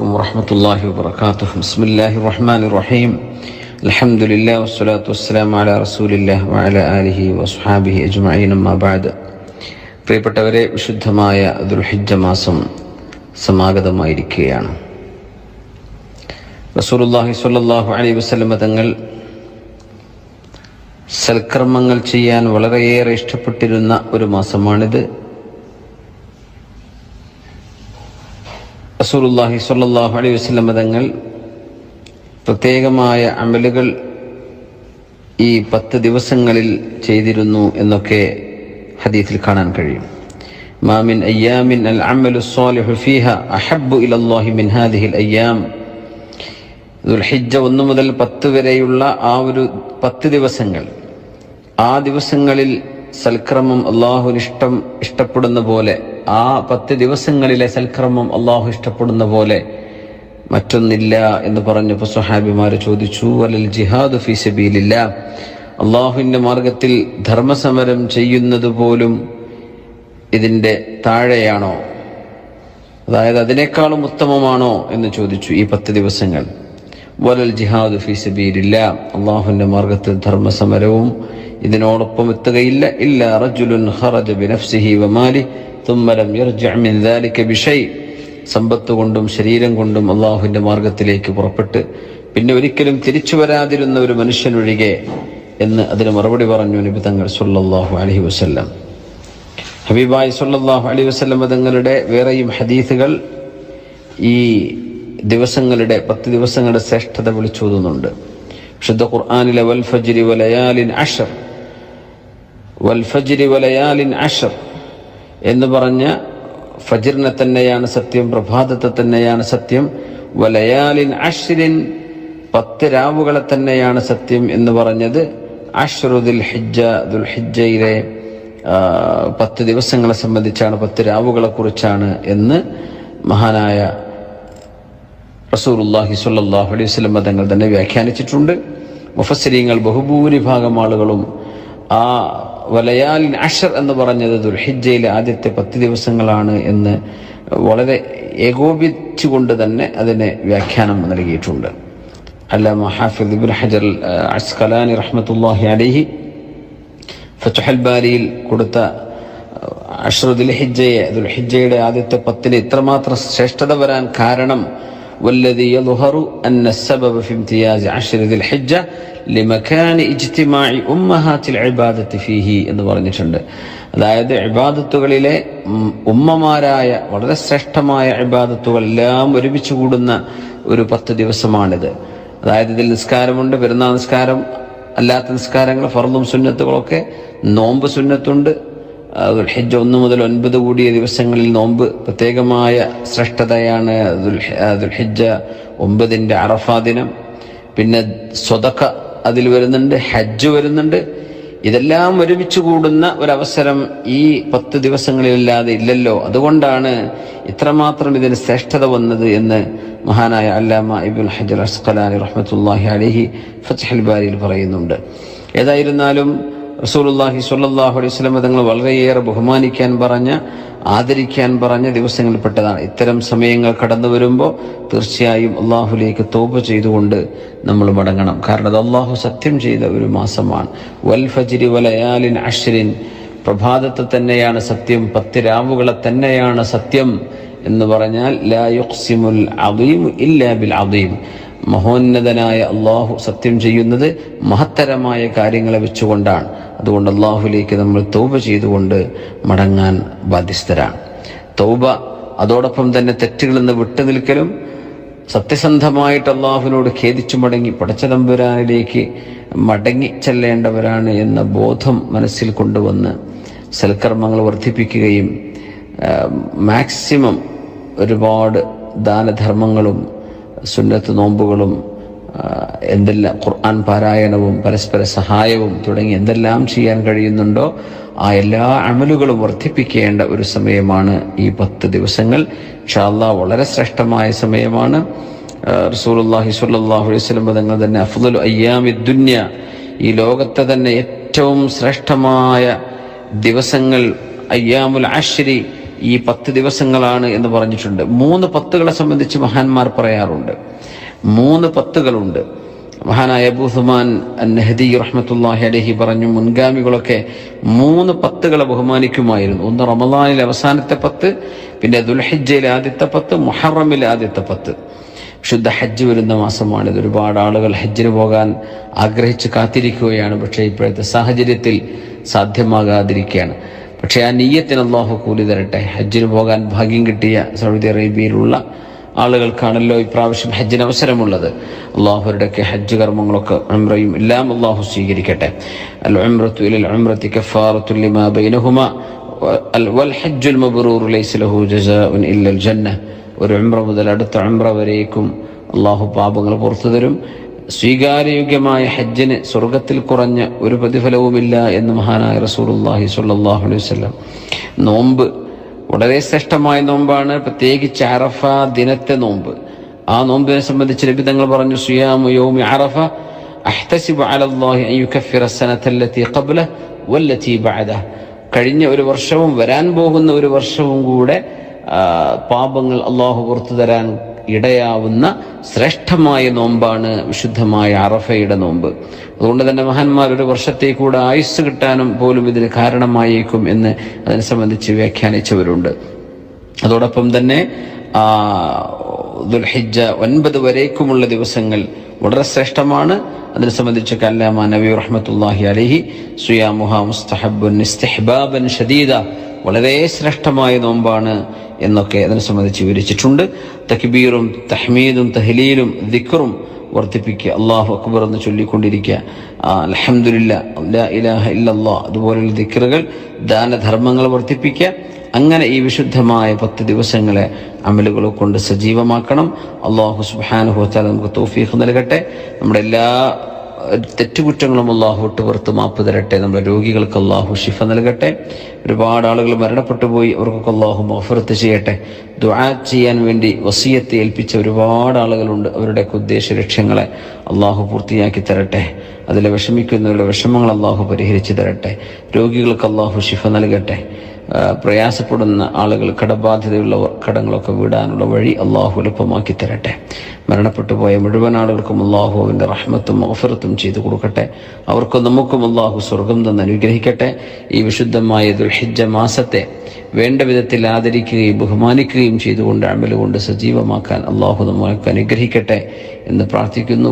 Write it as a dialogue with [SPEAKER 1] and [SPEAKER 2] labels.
[SPEAKER 1] عليكم ورحمة الله وبركاته بسم الله الرحمن الرحيم الحمد لله والصلاة والسلام على رسول الله وعلى آله وصحابه أجمعين أما بعد പ്രിയപ്പെട്ടവരെ വിശുദ്ധമായ ദുൽഹിജ്ജ മാസം സമാഗതമായിരിക്കുകയാണ് റസൂലുള്ളാഹി സ്വല്ലല്ലാഹു അലൈഹി വസല്ലമ തങ്ങൾ സൽക്കർമ്മങ്ങൾ ചെയ്യാൻ വളരെയേറെ ഇഷ്ടപ്പെട്ടിരുന്ന ഒരു മാസമാണിത് റസൂലുള്ളാഹി സ്വല്ലാഹു അലൈഹി വസല്ലം തങ്ങൾ പ്രത്യേകമായ അമലുകൾ ഈ പത്ത് ദിവസങ്ങളിൽ ചെയ്തിരുന്നു എന്നൊക്കെ ഹദീസിൽ കാണാൻ കഴിയും. മാമിൻ അയ്യാമിൻ അൽ അമലു സ്വാലിഹു ഫീഹ അഹബ്ബു ഇലല്ലാഹി മിൻ ഹാദിഹിൽ അയ്യാം ദുൽഹിജ്ജ ഒന്ന് മുതൽ പത്ത് വരെയുള്ള ആ ഒരു പത്ത് ദിവസങ്ങൾ ആ ദിവസങ്ങളിൽ സൽക്രമം അള്ളാഹുനിഷ്ടം ഇഷ്ടപ്പെടുന്ന പോലെ ആ പത്ത് ദിവസങ്ങളിലെ സൽക്രമം അള്ളാഹു ഇഷ്ടപ്പെടുന്ന പോലെ മറ്റൊന്നില്ല എന്ന് പറഞ്ഞപ്പോൾ സ്വഹാബിമാര് ചോദിച്ചു അലൽ ജിഹാദ് ഫി സബീലില്ല. അള്ളാഹുവിന്റെ മാർഗത്തിൽ ധർമ്മസമരം ചെയ്യുന്നത് പോലും ഇതിന്റെ താഴെയാണോ? അതായത് അതിനേക്കാളും ഉത്തമമാണോ എന്ന് ചോദിച്ചു ഈ പത്ത് ദിവസങ്ങൾ. വലൽ ജിഹാദ് ഫി സബീലില്ല. അള്ളാഹുവിന്റെ മാർഗത്തിൽ ധർമ്മസമരവും ഇതിനോടൊപ്പം എത്തുകയില്ല. ഇല്ല റജുലുൻ ഖറജ ബിനഫ്സിഹി വമാലി തുമ്മലം യർജഅ മിൻ ബിഷൈ. സമ്പത്ത് കൊണ്ടും ശരീരം കൊണ്ടും അള്ളാഹുവിന്റെ മാർഗത്തിലേക്ക് പുറപ്പെട്ട് പിന്നെ ഒരിക്കലും തിരിച്ചു വരാതിരുന്ന ഒരു മനുഷ്യനൊഴികെ എന്ന് അതിന് മറുപടി പറഞ്ഞു നബി തങ്ങൾ അലഹി അലൈഹി വസല്ലം. ഹബീബായ് സുല്ലാഹു അലൈഹി വസല്ലം തങ്ങളുടെ വേറെയും ഹദീസുകൾ ഈ ദിവസങ്ങളുടെ പത്ത് ദിവസങ്ങളുടെ ശ്രേഷ്ഠത വിളിച്ചോതുന്നുണ്ട്. ഷുദ്ധ ഖുർആാനിലെ വൽഫജിരി വലയാലിൻ അഷർ വൽ ഫജ്രി വലയാലിൻ അഷർ എന്ന് പറഞ്ഞ ഫജിറിനെ തന്നെയാണ് സത്യം പ്രഭാതത്തെ തന്നെയാണ് സത്യം. വലയാലിൻ അഷ്രിൻ പത്ത് രാവുകളെ തന്നെയാണ് സത്യം എന്ന് പറഞ്ഞത്. അഷ്റുദുൽ ഹിജ്ജ ദുൽഹിജ്ജയിലെ പത്ത് ദിവസങ്ങളെ സംബന്ധിച്ചാണ് പത്ത് രാവുകളെ കുറിച്ചാണ് എന്ന് മഹാനായ റസൂർല്ലാഹി സ്വല്ലല്ലാഹു അലൈഹി വസ്ലം തങ്ങൾ തന്നെ വ്യാഖ്യാനിച്ചിട്ടുണ്ട്. മുഫസരീങ്ങൾ ബഹുഭൂരിഭാഗം ആളുകളും ആ വലയാലിൻ അഷർ എന്ന് പറഞ്ഞത് ദുൽഹിജയിലെ ആദ്യത്തെ പത്ത് ദിവസങ്ങളാണ് എന്ന് വളരെ ഏകോപിച്ചുകൊണ്ട് തന്നെ അതിനെ വ്യാഖ്യാനം നൽകിയിട്ടുണ്ട്. അല്ലാമ ഹാഫിദ് ഇബ്ൻ ഹജർ അസ്കലാനി റഹ്മത്തുല്ലാഹി അലഹി ഫത്തുഹൽ കൊടുത്ത അഷ്റു ദുൽഹിജ്ജയെ ദുൽഹിജ്ജയുടെ ആദ്യത്തെ പത്തിന് ഇത്രമാത്രം ശ്രേഷ്ഠത വരാൻ കാരണം والذي يظهر أن السبب في امتياز عشر ذي الحجة لمكان اجتماع أمهات العبادة فيه എന്ന് പറഞ്ഞിട്ടുണ്ട് അതായത് ഇബാദത്തുകളിലെ ഉമ്മമാരായ വളരെ ശ്രേഷ്ഠമായ ഇബാദത്തുകൾ എല്ലാം ഒരുമിച്ച് കൂടുന്ന ഒരു പത്ത് ദിവസമാണിത് അതായത് ഇതിൽ നിസ്കാരമുണ്ട് പെരുന്നാൾ നിസ്കാരം അല്ലാത്ത നിസ്കാരങ്ങൾ ഫർദും സുന്നത്തുകളൊക്കെ നോമ്പ് സുന്നത്തുണ്ട് ദുൽഹിജ് ഒന്ന് മുതൽ ഒൻപത് കൂടിയ ദിവസങ്ങളിൽ നോമ്പ് പ്രത്യേകമായ ശ്രേഷ്ഠതയാണ് ദുൽഹിജ ഒമ്പതിന്റെ അറഫാ ദിനം. പിന്നെ സ്വതക്ക അതിൽ വരുന്നുണ്ട് ഹജ്ജ് വരുന്നുണ്ട്. ഇതെല്ലാം ഒരുമിച്ച് കൂടുന്ന ഒരവസരം ഈ പത്ത് ദിവസങ്ങളിലല്ലാതെ ഇല്ലല്ലോ. അതുകൊണ്ടാണ് ഇത്രമാത്രം ഇതിന് ശ്രേഷ്ഠത വന്നത് എന്ന് മഹാനായ അല്ലാമ ഇബുൽ ഹജർ അസ്ഖലാലി റഹ്മത്തുല്ലാഹി അലിഹി ഫത്ഹൽ ബാരിയിൽ പറയുന്നുണ്ട്. ഏതായിരുന്നാലും റസൂലുല്ലാഹി സ്വല്ലല്ലാഹു അലൈഹി വസല്ലം തങ്ങൾ വളരെയേറെ ബഹുമാനിക്കാൻ പറഞ്ഞ ആദരിക്കാൻ പറഞ്ഞ ദിവസങ്ങളിൽപ്പെട്ടതാണ് ഇത്തരം സമയങ്ങൾ കടന്നു വരുമ്പോൾ തീർച്ചയായും അള്ളാഹുലേക്ക് തോപ ചെയ്തുകൊണ്ട് നമ്മൾ മടങ്ങണം. കാരണം അത് അള്ളാഹു സത്യം ചെയ്ത ഒരു മാസമാണ്. വൽ ഫജിരി വലയാലിൻ അഷ്രിൻ പ്രഭാതത്തെ തന്നെയാണ് സത്യം പത്ത് രാവുകളെ തന്നെയാണ് സത്യം എന്ന് പറഞ്ഞാൽ ലാ യുക്സിമുൽ അദീം ഇല്ലാ ബിൽ അദീം. മഹോന്നതനായ അള്ളാഹു സത്യം ചെയ്യുന്നത് മഹത്തരമായ കാര്യങ്ങളെ വെച്ചുകൊണ്ടാണ്. അതുകൊണ്ട് അള്ളാഹുലേക്ക് നമ്മൾ തൗബ ചെയ്തുകൊണ്ട് മടങ്ങാൻ ബാധ്യസ്ഥരാണ്. തൗബ അതോടൊപ്പം തന്നെ തെറ്റുകളിൽ നിന്ന് വിട്ടുനിൽക്കലും സത്യസന്ധമായിട്ട് അള്ളാഹുവിനോട് ഖേദിച്ചു മടങ്ങി പടച്ചതമ്പുരാനിലേക്ക് മടങ്ങി ചെല്ലേണ്ടവരാണ് എന്ന ബോധം മനസ്സിൽ കൊണ്ടുവന്ന് സൽക്കർമ്മങ്ങൾ വർദ്ധിപ്പിക്കുകയും മാക്സിമം ഒരുപാട് ദാനധർമ്മങ്ങളും സുന്നത്ത് നോമ്പുകളും എന്തെല്ലാം ഖുർആൻ പാരായണവും പരസ്പര സഹായവും തുടങ്ങി എന്തെല്ലാം ചെയ്യാൻ കഴിയുന്നുണ്ടോ ആ എല്ലാ അമലുകളും വർദ്ധിപ്പിക്കേണ്ട ഒരു സമയമാണ് ഈ പത്ത് ദിവസങ്ങൾ. ഷാല്ല വളരെ ശ്രേഷ്ഠമായ സമയമാണ്. റസൂലുള്ളാഹി സ്വല്ലല്ലാഹു അലൈഹി വസല്ലം തങ്ങൾ തന്നെ അഫ്ദുൽ അയ്യാമി ദുന്യ ഈ ലോകത്തെ തന്നെ ഏറ്റവും ശ്രേഷ്ഠമായ ദിവസങ്ങൾ അയ്യാമുൽ അശ്രി ഈ പത്ത് ദിവസങ്ങളാണ് എന്ന് പറഞ്ഞിട്ടുണ്ട്. മൂന്ന് പത്തുകളെ സംബന്ധിച്ച് മഹാന്മാർ പറയാറുണ്ട്. മൂന്ന് പത്തുകളുണ്ട്. മഹാനായ അബൂസുമാൻ നെഹദി റഹ്മത്തുല്ലാഹി അലഹി പറഞ്ഞു മുൻഗാമികളൊക്കെ മൂന്ന് പത്തുകളെ ബഹുമാനിക്കുമായിരുന്നു. ഒന്ന് റമദാനിലെ അവസാനത്തെ പത്ത് പിന്നെ ദുൽഹജ്ജയിലെ ആദ്യത്തെ പത്ത് മുഹറമിലെ ആദ്യത്തെ പത്ത്. ശുദ്ധ ഹജ്ജ് വരുന്ന മാസമാണിത് ഒരുപാട് ആളുകൾ ഹജ്ജിന് പോകാൻ ആഗ്രഹിച്ച് കാത്തിരിക്കുകയാണ്. പക്ഷേ ഇപ്പോഴത്തെ സാഹചര്യത്തിൽ സാധ്യമാകാതിരിക്കുകയാണ്. പക്ഷേ ആ നീയത്തിന് അള്ളാഹു കൂലി തരട്ടെ. ഹജ്ജിന് പോകാൻ ഭാഗ്യം കിട്ടിയ സൗദി അറേബ്യയിലുള്ള ആളുകൾക്കാണല്ലോ ഇപ്രാവശ്യം ഹജ്ജിന് അവസരമുള്ളത്. അള്ളാഹുരുടെയൊക്കെ ഹജ്ജ് കർമ്മങ്ങളൊക്കെ ഉംറയും എല്ലാം അള്ളാഹു സ്വീകരിക്കട്ടെ. അൽ ഒരു ഉംറ മുതൽ അടുത്ത ഉംറ വരേക്കും അള്ളാഹു പാപങ്ങൾ പുറത്തു തരും. സ്വീകാര്യയോഗ്യമായ ഹജ്ജിന് സ്വർഗത്തിൽ കുറഞ്ഞ ഒരു പ്രതിഫലവുമില്ല എന്ന് മഹാനായ റസൂലുള്ളാഹി സ്വല്ലല്ലാഹു അലൈഹി വസ്ലം നോമ്പ് വളരെ ശ്രേഷ്ഠമായ നോമ്പാണ്. പ്രത്യേകിച്ച് അറഫ ദിനത്തെ നോമ്പ്. ആ നോമ്പിനെ സംബന്ധിച്ച് നബി തങ്ങൾ പറഞ്ഞു യൗമി അറഫ ഖബ്ല വല്ലതി ബഅദ കഴിഞ്ഞ ഒരു വർഷവും വരാൻ പോകുന്ന ഒരു വർഷവും കൂടെ പാപങ്ങൾ അള്ളാഹു പുറത്തു തരാൻ ഇടയാവുന്ന ശ്രേഷ്ഠമായ നോമ്പാണ് വിശുദ്ധമായ അറഫയുടെ നോമ്പ്. അതുകൊണ്ട് തന്നെ മഹാന്മാർ ഒരു വർഷത്തെ കൂടെ ആയുസ് കിട്ടാനും പോലും ഇതിന് കാരണമായേക്കും എന്ന് അതിനെ സംബന്ധിച്ച് വ്യാഖ്യാനിച്ചവരുണ്ട്. അതോടൊപ്പം തന്നെ ദുൽഹിജ ഒൻപത് വരേക്കുമുള്ള ദിവസങ്ങൾ വളരെ ശ്രേഷ്ഠമാണ്. അതിനെ സംബന്ധിച്ച് കല്ലാമ നബി റഹ്മത്തുല്ലാഹി അലഹി സുയാമുഹ മുസ്തഹബുൻ ഇസ്തിഹ്ബാബൻ ഷദീദ വളരെ ശ്രേഷ്ഠമായ നോമ്പാണ് എന്നൊക്കെ അതിനെ സംബന്ധിച്ച് വിവരിച്ചിട്ടുണ്ട്. തക്ബീറും തഹ്മീദും തഹ്ലീലും ദിക്റും വർദ്ധിപ്പിക്കുക. അള്ളാഹു അക്ബർ എന്ന് ചൊല്ലിക്കൊണ്ടിരിക്കുക. അലഹമുല്ല ഇലാഹ ഇല്ലല്ലാ അതുപോലെയുള്ള ദിക്റുകൾ ദാനധർമ്മങ്ങൾ വർദ്ധിപ്പിക്കുക. അങ്ങനെ ഈ വിശുദ്ധമായ പത്ത് ദിവസങ്ങളെ അമലുകൾ കൊണ്ട് സജീവമാക്കണം. അള്ളാഹു സുബാനുഹോത്താൽ നമുക്ക് തോഫീഖ് നൽകട്ടെ. നമ്മുടെ എല്ലാ തെറ്റുകുറ്റങ്ങളും അള്ളാഹു വിട്ടുപുറത്ത് മാപ്പ് തരട്ടെ. നമ്മുടെ രോഗികൾക്ക് അള്ളാഹു ഷിഫ നൽകട്ടെ. ഒരുപാട് ആളുകൾ മരണപ്പെട്ടു പോയി. അവർക്കൊക്കെ അള്ളാഹു മഫറത്ത് ചെയ്യട്ടെ. ദുആ ചെയ്യാൻ വേണ്ടി വസീയത്തെ ഏൽപ്പിച്ച ഒരുപാട് ആളുകളുണ്ട്. അവരുടെയൊക്കെ ഉദ്ദേശ ലക്ഷ്യങ്ങളെ അള്ളാഹു പൂർത്തിയാക്കി തരട്ടെ. അതിലെ വിഷമിക്കുന്നവരുടെ വിഷമങ്ങൾ അള്ളാഹു പരിഹരിച്ചു തരട്ടെ. രോഗികൾക്ക് അള്ളാഹു ശിഫ നൽകട്ടെ. പ്രയാസപ്പെടുന്ന ആളുകൾ കടബാധ്യതയുള്ളവർ കടങ്ങളൊക്കെ വിടാനുള്ള വഴി അള്ളാഹു എളുപ്പമാക്കി തരട്ടെ. മരണപ്പെട്ടു പോയ മുഴുവൻ ആളുകൾക്കും അള്ളാഹു അവന്റെ റഹ്മത്തും ഓഫറത്തും ചെയ്തു കൊടുക്കട്ടെ. അവർക്കും നമുക്കും അള്ളാഹു സ്വർഗം തന്ന് അനുഗ്രഹിക്കട്ടെ. ഈ വിശുദ്ധമായ ദുൽഹിജ്ജ മാസത്തെ വേണ്ട വിധത്തിൽ ആദരിക്കുകയും ബഹുമാനിക്കുകയും ചെയ്തുകൊണ്ട് അമലുകൊണ്ട് സജീവമാക്കാൻ അള്ളാഹു നമുക്ക് അനുഗ്രഹിക്കട്ടെ എന്ന് പ്രാർത്ഥിക്കുന്നു.